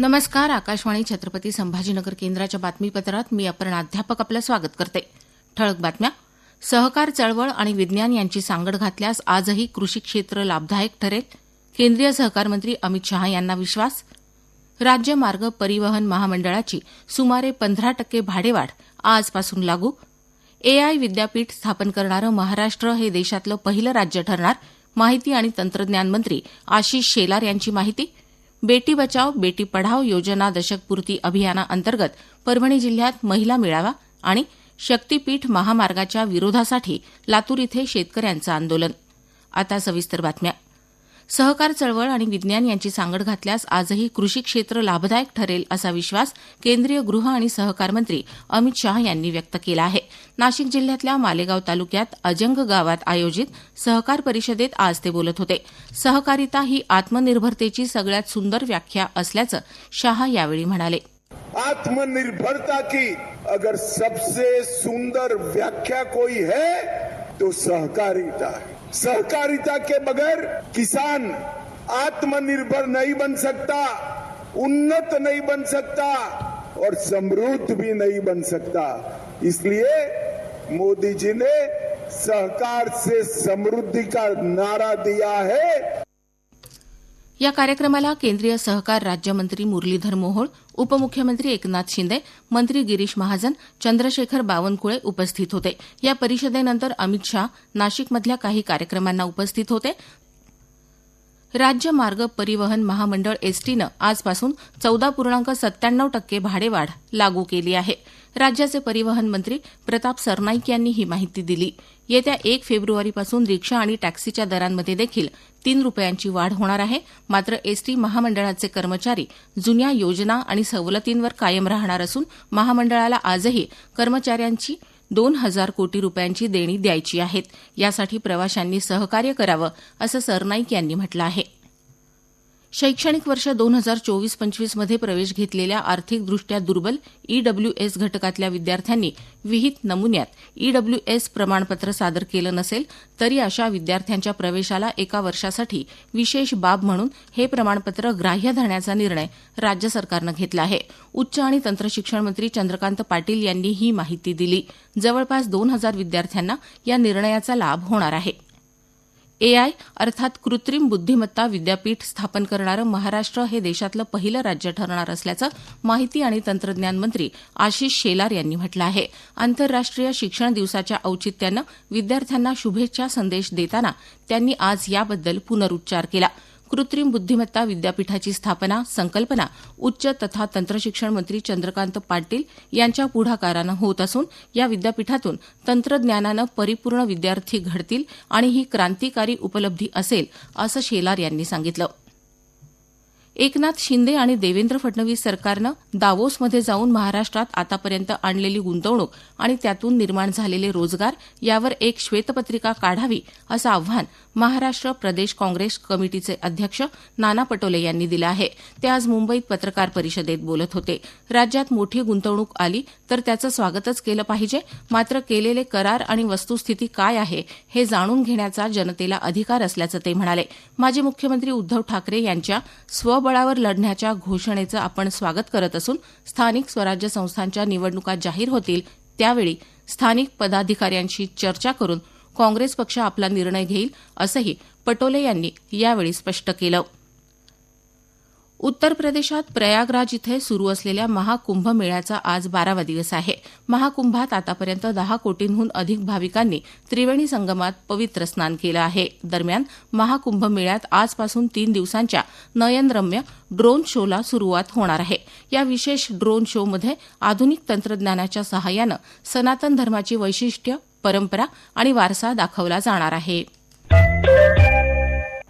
नमस्कार आकाशवाणी छत्रपती संभाजीनगर केंद्राच्या बातमीपत्रात मी अपर्णा अध्यापक आपलं स्वागत करते. ठळक बातम्या. सहकार चळवळ आणि विज्ञान यांची सांगड घातल्यास आजही कृषी क्षेत्र लाभदायक ठरेल. केंद्रीय सहकार मंत्री अमित शहा यांना विश्वास. राज्य मार्ग परिवहन महामंडळाची सुमारे पंधरा टक्के भाडेवाढ आजपासून लागू. एआय विद्यापीठ स्थापन करणारं महाराष्ट्र हे देशातलं पहिलं राज्य ठरणार माहिती आणि तंत्रज्ञान मंत्री आशिष शेलार यांची माहिती. बेटी बचाव बेटी पढाव योजना दशकपूर्ती अभियानाअंतर्गत परभणी जिल्ह्यात महिला मेळावा आणि शक्तीपीठ महामार्गाच्या विरोधासाठी लातूर इथे शेतकऱ्यांचं आंदोलन. आता सविस्तर बातम्या. सहकार चळवळ आणि विज्ञान यांची सांगड घातल्यास आजही कृषी क्षेत्र लाभदायक ठरेल असा विश्वास केंद्रीय गृह आणि सहकार मंत्री अमित शाह यांनी व्यक्त केला आहे. नाशिक जिल्ह्यातल्या मालेगाव तालुक्यात अजंग गावात आयोजित सहकार परिषदेत आज ते बोलत होते. सहकारिता ही आत्मनिर्भरतेची सगळ्यात सुंदर व्याख्या असल्याचं शाह यावेळी म्हणाले. आत्मनिर्भरता की अगर सबसे सुंदर व्याख्या कोई है तो सहकारिता है. सहकारिता के बगैर किसान आत्मनिर्भर नहीं बन सकता उन्नत नहीं बन सकता और समृद्ध भी नहीं बन सकता। इसलिए मोदी जी ने सहकार से समृद्धि का नारा दिया है। या कार्यक्रमाला केंद्रीय सहकार राज्यमंत्री मुरलीधर मोहोळ उपमुख्यमंत्री एकनाथ शिंदे मंत्री गिरीश महाजन चंद्रशेखर बावनकुळे उपस्थित होते. या परिषदेनंतर अमित शाह नाशिकमधल्या काही कार्यक्रमांना उपस्थित होते. राज्य मार्ग परिवहन महामंडळ एसटीनं आजपासून चौदा पूर्णांक सत्त्याण्णव टक्के भाडेवाढ लागू केली आहे. राज्याचे परिवहन मंत्री प्रताप सरनाईक यांनी ही माहिती दिली. येत्या एक फेब्रुवारीपासून रिक्षा आणि टॅक्सीच्या दरांमध्ये देखील तीन रुपयांची वाढ होणार आहे. मात्र एसटी महामंडळाचे कर्मचारी जुन्या योजना आणि सवलतींवर कायम राहणार असून महामंडळाला आजही कर्मचाऱ्यांची दोन हजार कोटी रुपयांची देणी द्यायची आहेत. यासाठी प्रवाशांनी सहकार्य करावं असं सरनाईक यांनी म्हटलं आहे. शैक्षणिक वर्ष दोन हजार चोवीस पंचवीसमध्ये प्रवेश घेतलेल्या आर्थिकदृष्ट्या दुर्बल ईडब्ल्यूएस घटकातल्या विद्यार्थ्यांनी विहित नमुन्यात ईडब्ल्यूएस प्रमाणपत्र सादर केलं नसेल तरी अशा विद्यार्थ्यांच्या प्रवेशाला एका वर्षासाठी विशेष बाब म्हणून हे प्रमाणपत्र ग्राह्य धरण्याचा निर्णय राज्य सरकारनं घेतला आहे. उच्च आणि तंत्रशिक्षण मंत्री चंद्रकांत पाटील यांनी ही माहिती दिली. जवळपास दोन हजार विद्यार्थ्यांना या निर्णयाचा लाभ होणार आहे. एआय अर्थात कृत्रिम बुद्धिमत्ता विद्यापीठ स्थापन करणारं महाराष्ट्र हे देशातलं पहिलं राज्य ठरणार असल्याचं माहिती आणि तंत्रज्ञान मंत्री आशिष शेलार यांनी म्हटलं आहे. आंतरराष्ट्रीय शिक्षण दिवसाच्या औचित्यानं विद्यार्थ्यांना शुभेच्छा संदेश देताना त्यांनी आज याबद्दल पुनरुच्चार केला. कृत्रिम बुद्धिमत्ता विद्यापीठाची स्थापना संकल्पना उच्च तथा तंत्रशिक्षण मंत्री चंद्रकांत पाटील यांच्या पुढाकारानं होत असून या विद्यापीठातून तंत्रज्ञानानं परिपूर्ण विद्यार्थी घडतील आणि ही क्रांतिकारी उपलब्धी असेल असं शेलार यांनी सांगितलं. एकनाथ शिंदे आणि देवेंद्र फडणवीस सरकारनं दावोसमध्ये जाऊन महाराष्ट्रात आतापर्यंत आणलेली गुंतवणूक आणि त्यातून निर्माण झालेले रोजगार यावर एक श्वेतपत्रिका काढावी असं आव्हान महाराष्ट्र प्रदेश काँग्रेस कमिटीचे अध्यक्ष नाना पटोले यांनी दिलं आहे. ते आज मुंबईत पत्रकार परिषदेत बोलत होते. राज्यात मोठी गुंतवणूक आली तर त्याचं स्वागतच केलं पाहिजे. मात्र केलेले करार आणि वस्तुस्थिती काय आहे हे जाणून घेण्याचा जनतेला अधिकार असल्याचं ते म्हणाले. माजी मुख्यमंत्री उद्धव ठाकरे यांच्या स्वबळावर लढण्याच्या घोषणेचं आपण स्वागत करत असून स्थानिक स्वराज्य संस्थांच्या निवडणुका जाहीर होतील त्यावेळी स्थानिक पदाधिकाऱ्यांशी चर्चा करून काँग्रेस पक्ष आपला निर्णय घेईल असंही पटोले यांनी यावेळी स्पष्ट केलं. उत्तर प्रदेशात प्रयागराज इथे सुरू असलेल्या महाकुंभ मेळ्याचा आज बारावा दिवस आहे. महाकुंभात आतापर्यंत दहा कोटींहून अधिक भाविकांनी त्रिवेणी संगमात पवित्र स्नान केलं आहे. दरम्यान महाकुंभ मेळ्यात आजपासून तीन दिवसांच्या नयनरम्य ड्रोन शोला सुरुवात होणार आहे. या विशेष ड्रोन शोमध्ये आधुनिक तंत्रज्ञानाच्या सहाय्यानं सनातन धर्माची वैशिष्ट्य परंपरा आणि वारसा दाखवला जाणार आहे.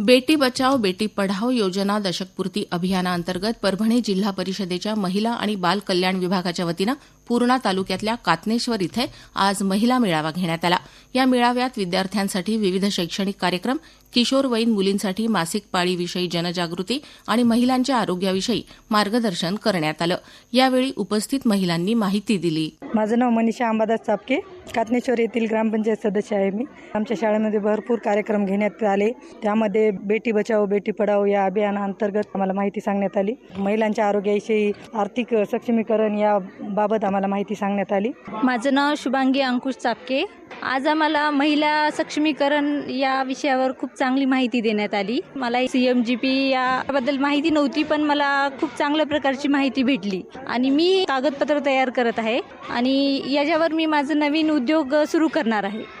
बेटी बचाओ बेटी पढाओ योजना दशकपूर्ती अभियानाअंतर्गत परभणी जिल्हा परिषदेच्या महिला आणि बाल कल्याण विभागाच्या वतीनं पूर्णा तालुक्यातल्या कातनेश्वर इथे आज महिला मेळावा घेण्यात आला. या मेळाव्यात विद्यार्थ्यांसाठी विविध शैक्षणिक कार्यक्रम किशोरवयीन मुलींसाठी मासिक पाळीविषयी जनजागृती आणि महिलांच्या आरोग्याविषयी मार्गदर्शन करण्यात आलं. यावेळी उपस्थित महिलांनी माहिती दिली. माझं नाव मनीषा अंबादास चापके. कातनेश्वर येथील ग्रामपंचायत सदस्य आहे मी. आमच्या शाळेमध्ये भरपूर कार्यक्रम घेण्यात आले. त्यामध्ये बेटी बचाओ बेटी पढाओ या अभियानाअंतर्गत आम्हाला माहिती सांगण्यात आली. महिलांच्या आरोग्याविषयी आर्थिक सक्षमीकरण याबाबत आम्हाला माहिती सांगण्यात आली. माझं नाव शुभांगी अंकुश चापके. आज आम्हाला महिला सक्षमीकरण या विषयावर खूप चांगली माहिती देण्यात आली. मला सी एम जी पी याबद्दल माहिती नव्हती पण मला खूप चांगल्या प्रकारची माहिती भेटली. आणि मी कागदपत्र तयार करत आहे. आणि याच्यावर मी माझं नवीन उद्योग सुरू करणार आहे.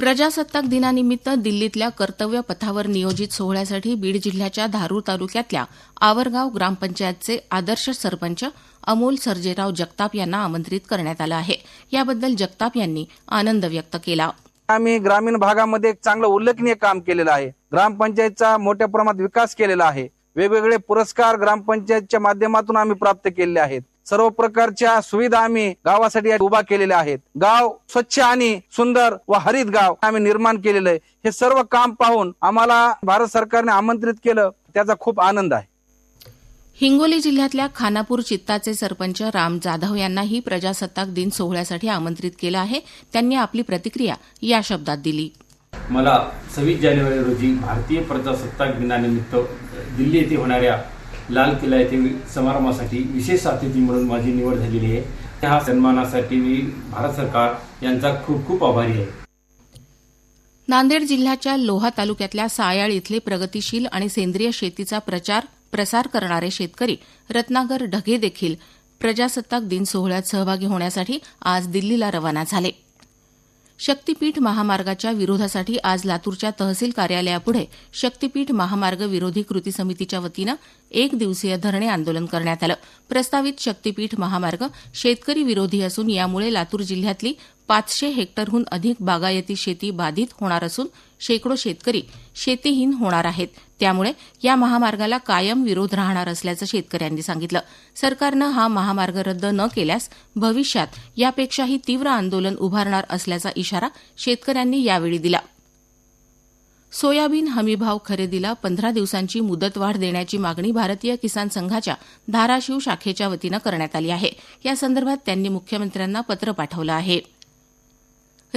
प्रजासत्ताक दिनानिमित्त दिल्लीतल्या कर्तव्य पथावर नियोजित सोहळ्यासाठी बीड जिल्ह्याच्या धारूर तालुक्यातल्या आवरगाव ग्रामपंचायतचे आदर्श सरपंच अमोल सर्जेराव जगताप यांना आमंत्रित करण्यात आलं आहे. याबद्दल जगताप यांनी आनंद व्यक्त केला. आम्ही ग्रामीण भागामध्ये एक चांगलं उल्लेखनीय काम केलेलं आहे. ग्रामपंचायतचा मोठ्या प्रमाणात विकास केलेला आहे. वेगवेगळे पुरस्कार ग्रामपंचायतच्या माध्यमातून आम्ही प्राप्त केलेले आहेत. सर्व प्रकारच्या सुविधा आम्ही गावासाठी उभा केलेल्या आहेत. गाव स्वच्छ आणि सुंदर व हरित गाव आम्ही निर्माण केलेलं आहे. हे सर्व काम पाहून आम्हाला भारत सरकारने आमंत्रित केलं. त्याचा खूप आनंद आहे. हिंगोली जिल्ह्यातल्या खानापूर चित्ताचे सरपंच राम जाधव यांनाही प्रजासत्ताक दिन सोहळ्यासाठी आमंत्रित केलं आहे. त्यांनी आपली प्रतिक्रिया या शब्दात दिली. मला सव्वीस जानेवारी रोजी भारतीय प्रजासत्ताक दिनानिमित्त दिल्ली येथे होणाऱ्या लाल किल्ला येथे समारंभासाठी विशेष अतिथी म्हणून माझी निवड झालेली आहे. त्या सन्मानासाठी मी भारत सरकार यांचा खूप खूप आभारी आहे. नांदेड जिल्ह्याच्या लोहा तालुक्यातल्या सायाळ इथले प्रगतीशील आणि सेंद्रिय शेतीचा प्रचार प्रसार करणारे शेतकरी रत्नागर ढगे देखील प्रजासत्ताक दिन सोहळ्यात सहभागी होण्यासाठी आज दिल्लीला रवाना झाले. शक्तीपीठ महामार्गाच्या विरोधासाठी आज लातूरच्या तहसील कार्यालयापुढे शक्तीपीठ महामार्ग विरोधी कृती समितीच्या वतीनं एक दिवसीय धरणे आंदोलन करण्यात आलं. प्रस्तावित शक्तीपीठ महामार्ग शेतकरी विरोधी असून यामुळे लातूर जिल्ह्यातली पाचशे हेक्टरहून अधिक बागायती शेती बाधित होणार असून शेकडो शेतकरी शेतीहीन होणार आहेत. त्यामुळे या महामार्गाला कायम विरोध राहणार असल्याचं शेतकऱ्यांनी सांगितलं. सरकारनं हा महामार्ग रद्द न केल्यास भविष्यात यापेक्षाही तीव्र आंदोलन उभारणार असल्याचा इशारा शेतकऱ्यांनी यावेळी दिला. सोयाबीन हमीभाव खरेदीला पंधरा दिवसांची मुदतवाढ देण्याची मागणी भारतीय किसान संघाच्या धाराशिव शाखेच्या वतीनं करण्यात आली आहे. यासंदर्भात त्यांनी मुख्यमंत्र्यांना पत्र पाठवलं आहे.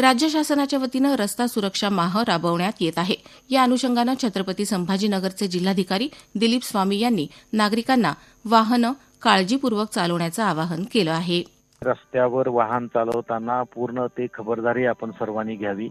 राज्य शासनाच्या वतीनं रस्ता सुरक्षा माह राबवण्यात येत आहे. या अनुषंगानं छत्रपती संभाजीनगरचे जिल्हाधिकारी दिलीप स्वामी यांनी नागरिकांना वाहनं काळजीपूर्वक चालवण्याचं आवाहन केलं आहे. रस्त्यावर वाहन चालवताना पूर्ण ते खबरदारी आपण सर्वांनी घ्यावी.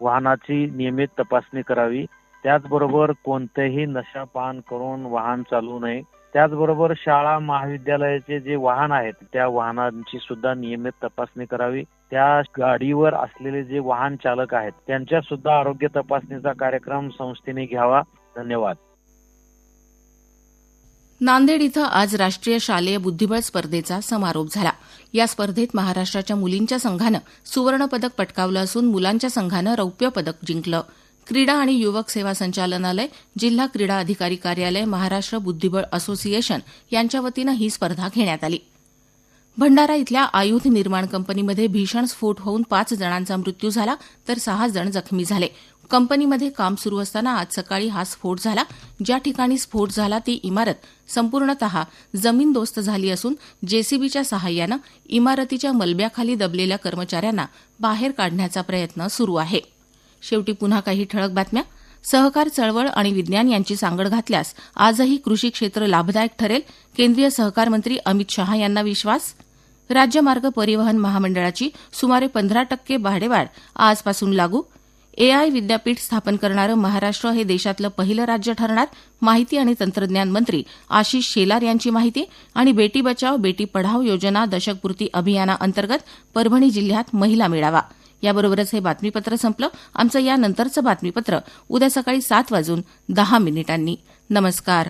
वाहनाची नियमित तपासणी करावी. त्याचबरोबर कोणतेही नशापान करून वाहन चालवू नये. त्याचबरोबर शाळा महाविद्यालयाचे जे वाहन आहेत त्या वाहनांची सुद्धा नियमित तपासणी करावी. त्या गाडीवर असलेले जे वाहन चालक आहेत त्यांच्या सुद्धा आरोग्य तपासणीचा कार्यक्रम संस्थेने घ्यावा. धन्यवाद. नांदेड इथं आज राष्ट्रीय शालेय बुद्धिबळ स्पर्धेचा समारोप झाला. या स्पर्धेत महाराष्ट्राच्या मुलींच्या संघानं सुवर्णपदक पटकावलं असून मुलांच्या संघानं रौप्य पदक जिंकलं. क्रीडा आणि युवक सेवा संचालनालय जिल्हा क्रीडा अधिकारी कार्यालय महाराष्ट्र बुद्धिबळ असोसिएशन यांच्या वतीनं ही स्पर्धा घेण्यात आली. भंडारा इथल्या आयुध निर्माण कंपनीमध्ये भीषण स्फोट होऊन पाच जणांचा मृत्यू झाला तर सहा जण जखमी झाले. कंपनीमध्ये काम सुरू असताना आज सकाळी हा स्फोट झाला. ज्या ठिकाणी स्फोट झाला ती इमारत संपूर्णतः जमीनदोस्त झाली असून जेसीबीच्या सहाय्यानं इमारतीच्या मलब्याखाली दबलेल्या कर्मचाऱ्यांना बाहेर काढण्याचा प्रयत्न सुरू आहे. शेवटी पुन्हा काही ठळक बातम्या. सहकार चळवळ आणि विज्ञान यांची सांगड घातल्यास आजही कृषी क्षेत्र लाभदायक ठरेल. केंद्रीय सहकार मंत्री अमित शहा यांना विश्वास. राज्यमार्ग परिवहन महामंडळाची सुमारे पंधरा टक्के भाडेवाढ आजपासून लागू. एआय विद्यापीठ स्थापन करणारं महाराष्ट्र हे देशातलं पहिलं राज्य ठरणार माहिती आणि तंत्रज्ञान मंत्री आशिष शेलार यांची माहिती आणि बेटी बचाव बेटी पढाव योजना दशकपूर्ती अभियानाअंतर्गत परभणी जिल्ह्यात महिला मेळावा. याबरोबरच हे बातमीपत्र संपलं. आमचं यानंतरचं बातमीपत्र उद्या सकाळी सात वाजून दहा मिनिटांनी. नमस्कार.